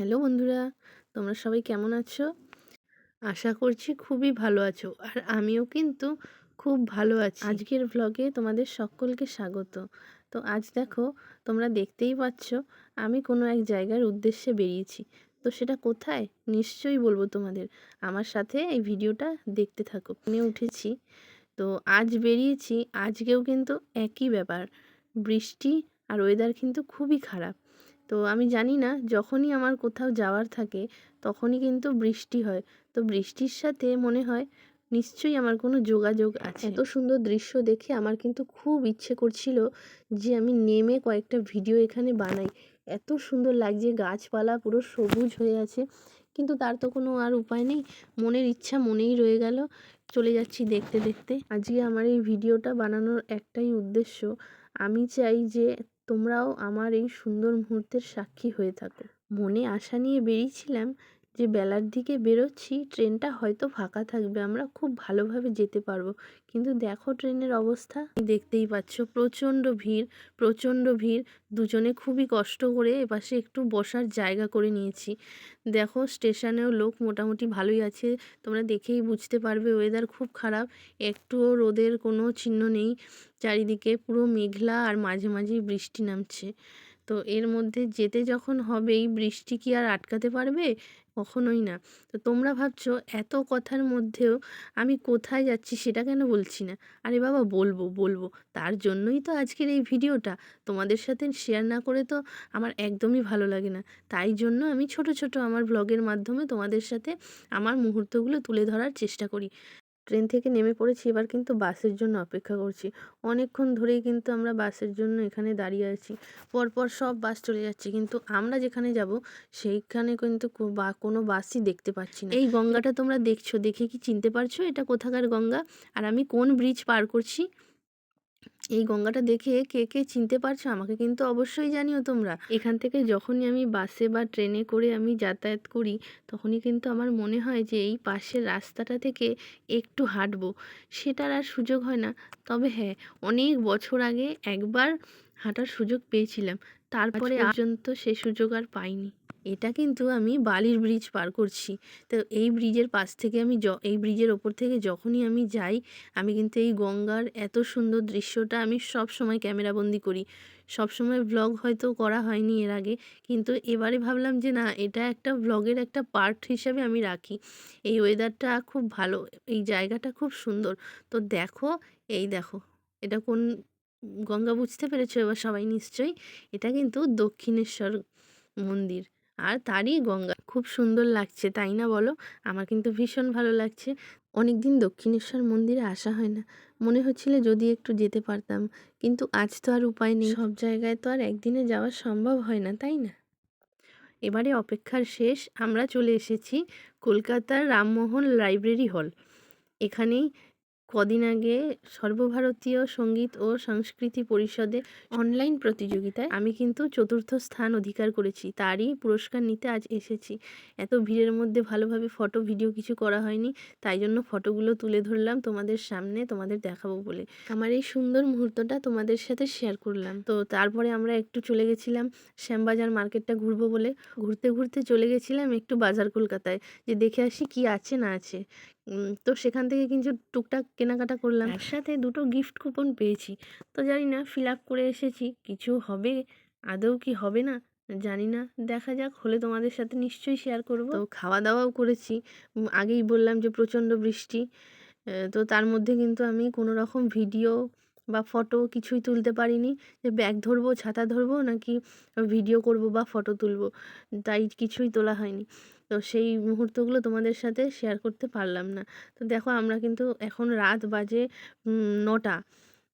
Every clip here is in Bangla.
হ্যালো বন্ধুরা, তোমরা সবাই কেমন আছো? আশা করছি খুবই ভালো আছো আর আমিও কিন্তু খুব ভালো আছি। আজকের ভ্লগে তোমাদের সকলকে স্বাগত। তো আজ দেখো, তোমরা দেখতেই পাচ্ছ আমি কোনো এক জায়গার উদ্দেশ্যে বেরিয়েছি। তো সেটা কোথায়? নিশ্চয়ই বলব তোমাদের। আমার সাথে এই ভিডিওটা দেখতে থাকো। নিয়ে উঠেছি। তো আজ বেরিয়েছি, আজকেও কিন্তু একই ব্যাপার। বৃষ্টি আর ওয়েদার কিন্তু খুবই খারাপ। তো আমি জানি না, যখনই আমার কোথাও যাওয়ার থাকে, তখনই কিন্তু বৃষ্টি হয়। তো বৃষ্টির সাথে মনে হয় নিশ্চয়ই আমার কোনো যোগাযোগ আছে। এত সুন্দর দৃশ্য দেখে আমার কিন্তু খুব ইচ্ছে করছিল যে আমি নেমে কয়েকটা ভিডিও এখানে বানাই। এত সুন্দর লাগছে, গাছপালা পুরো সবুজ হয়ে আছে। কিন্তু তার তো কোনো আর উপায় নেই, মনের ইচ্ছা মনেই রয়ে গেল। চলে যাচ্ছি দেখতে দেখতে। আজকে আমার এই ভিডিওটা বানানোর একটাই উদ্দেশ্য, আমি চাই যে তোমরাও আমার এই সুন্দর মুহূর্তের সাক্ষী হয়ে থাকো। মনে আশা নিয়ে বেরিয়েছিলাম যে বেলার দিকে বেরোচ্ছি, ট্রেনটা হয়তো ফাঁকা থাকবে, আমরা খুব ভালোভাবে যেতে পারব। কিন্তু দেখো ট্রেনের অবস্থা। দেখতেই পাচ্ছ প্রচণ্ড ভিড় প্রচণ্ড ভিড়। দুজনে খুবই কষ্ট করে এপাশে একটু বসার জায়গা করে নিয়েছি। দেখো স্টেশনেও লোক মোটামুটি ভালোই আছে, তোমরা দেখেই বুঝতে পারবে ওয়েদার খুব খারাপ। একটুও রোদের কোনো চিহ্ন নেই, চারিদিকে পুরো মেঘলা আর মাঝে মাঝেই বৃষ্টি নামছে। তো এর মধ্যে যেতে যখন হবেই বৃষ্টি কি আর আটকাতে পারবে? কখনোই না। তো তোমরা ভাবছ, এত কথার মধ্যেও আমি কোথায় যাচ্ছি সেটা কেন বলছি না? আরে বাবা, বলব বলব। তার জন্যই তো আজকের এই ভিডিওটা। তোমাদের সাথে শেয়ার না করে তো আমার একদমই ভালো লাগে না। তাই জন্য আমি ছোট ছোট আমার ব্লগের মাধ্যমে তোমাদের সাথে আমার মুহূর্তগুলো তুলে ধরার চেষ্টা করি। ট্রেন থেকে নেমে পড়েছি, এবার কিন্তু বাসের জন্য অপেক্ষা করছি। অনেকক্ষণ ধরেই কিন্তু আমরা বাসের জন্য এখানে দাঁড়িয়ে আছি। পরপর সব বাস চলে যাচ্ছে, কিন্তু আমরা যেখানে যাব, সেইখানে কিন্তু বা, কোনো বাসই দেখতে পাচ্ছি না। এই গঙ্গাটা তোমরা দেখছ, দেখে কি চিনতে পারছ এটা কোথাকার গঙ্গা? আর আমি কোন ব্রিজ পার করছি? এই গঙ্গাটা দেখে কে কে চিনতে পারছ আমাকে কিন্তু অবশ্যই জানিও তোমরা। এখান থেকে যখনই আমি বাসে বা ট্রেনে করে আমি যাতায়াত করি তখনই কিন্তু আমার মনে হয় যে এই পাশের রাস্তাটা থেকে একটু হাঁটবো। সেটার আর সুযোগ হয় না। তবে হ্যাঁ অনেক বছর আগে একবার হাঁটার সুযোগ পেয়েছিলাম। তারপরে পর্যন্ত সে সুযোগ আর পাইনি। এটা কিন্তু আমি বালির ব্রিজ পার করছি। তো এই ব্রিজের পাশ থেকে আমি য, এই ব্রিজের ওপর থেকে যখনই আমি যাই, আমি কিন্তু এই গঙ্গার এত সুন্দর দৃশ্যটা আমি সব সময় ক্যামেরাবন্দি করি। সব সময় ব্লগ হয়তো করা হয়নি এর আগে, কিন্তু এবারে ভাবলাম যে না, এটা একটা ব্লগের একটা পার্ট হিসাবে আমি রাখি। এই ওয়েদারটা খুব ভালো, এই জায়গাটা খুব সুন্দর। তো দেখো, এই দেখো, এটা কোন, গঙ্গা বুঝতে পেরেছ এবার সবাই নিশ্চয়ই? এটা কিন্তু দক্ষিণেশ্বর মন্দির। আর তারই গঙ্গা। খুব সুন্দর লাগছে, তাই না বলো? আমার কিন্তু ভীষণ ভালো লাগছে। অনেক দিন দক্ষিণেশ্বর মন্দিরে আসা হয় না। মনে হচ্ছিল যদি একটু যেতে পারতাম। কিন্তু আজ তো আর উপায় নেই। সব জায়গায় তো আর একদিনে যাওয়া সম্ভব হয় না, তাই না? এবারে অপেক্ষার শেষ, আমরা চলে এসেছি কলকাতার রামমোহন লাইব্রেরি হল। এখানেই কদিন আগে সর্বভারতীয় সংগীত ও সংস্কৃতি পরিষদে অনলাইন প্রতিযোগিতায় আমি কিন্তু চতুর্থ স্থান অধিকার করেছি। তারই পুরস্কার নিতে আজ এসেছি। এত ভিড়ের মধ্যে ভালোভাবে ফটো, ভিডিও কিছু করা হয়নি। তাই জন্য ফটোগুলো তুলে ধরলাম তোমাদের সামনে, তোমাদের দেখাবো বলে। আমার এই সুন্দর মুহূর্তটা তোমাদের সাথে শেয়ার করলাম। তো তারপরে আমরা একটু চলে গেছিলাম শ্যামবাজার মার্কেটটা ঘুরবো বলে। ঘুরতে ঘুরতে চলে গেছিলাম একটু বাজার কলকাতায়, যে দেখে আসি কি আছে না আছে। তো সেখান থেকে কিন্তু টুকটাক কেনাকাটা করলাম। একসাথে সাথে দুটো গিফট কুপন পেয়েছি। তো জানি না ফিল আপ করে এসেছি। কিছু হবে? আদৌ কি হবে না? জানি না। দেখা যাক, হলে তোমাদের সাথে নিশ্চয়ই শেয়ার করব। তো খাওয়া দাওয়াও করেছি আগেই বললাম যে প্রচণ্ড বৃষ্টি। তো তার মধ্যে কিন্তু আমি কোনো রকম ভিডিও বা ফটো কিছুই তুলতে পারিনি। যে ব্যাগ ধরবো, ছাতা ধরবো, নাকি ভিডিও করব বা ফটো তুলবো, তাই কিছুই তোলা হয়নি। তো সেই মুহূর্তগুলো তোমাদের সাথে শেয়ার করতে পারলাম না। তো দেখো, আমরা কিন্তু এখন রাত বাজে নটা।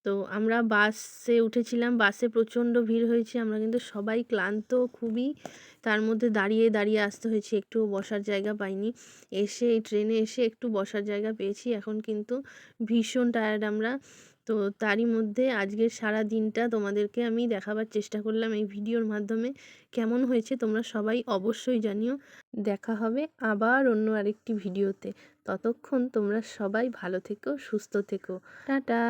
তো আমরা বাসে উঠেছিলাম, বাসে প্রচণ্ড ভিড় হয়েছে। আমরা কিন্তু সবাই ক্লান্ত, খুবই তার মধ্যে দাঁড়িয়ে দাঁড়িয়ে আসতে হয়েছে। একটুও বসার জায়গা পাইনি। এসে, এই ট্রেনে এসে একটু বসার জায়গা পেয়েছি। এখন কিন্তু ভীষণ টায়ার্ড আমরা। তো তারই মধ্যে আজকের সারা দিনটা তোমাদেরকে আমি দেখাবার চেষ্টা করলাম এই ভিডিওর মাধ্যমে। কেমন হয়েছে তোমরা সবাই অবশ্যই জানিও। দেখা হবে আবার অন্য আরেকটি ভিডিওতে। ততক্ষণ তোমরা সবাই ভালো থেকো, সুস্থ থেকো। টাটা!